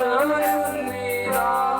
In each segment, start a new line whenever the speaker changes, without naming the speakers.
Lord, need all.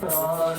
Oh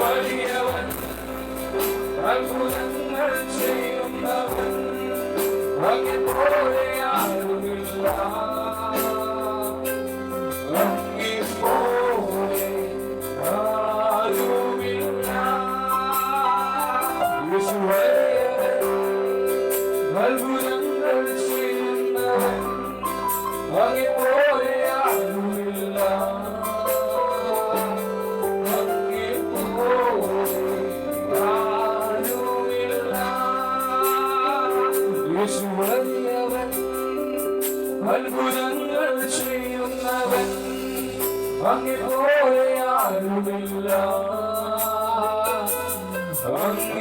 വലിയവൻ അത്ഭുതങ്ങൾ ചെയ്യുന്നവൻ അങ്ങനെ പോലെയാകുമില്ല അത്ഭുതങ്ങൾ ചെയ്യുന്നവൻ. അങ്ങി പോലെ ആരുമില്ല അങ്ങ്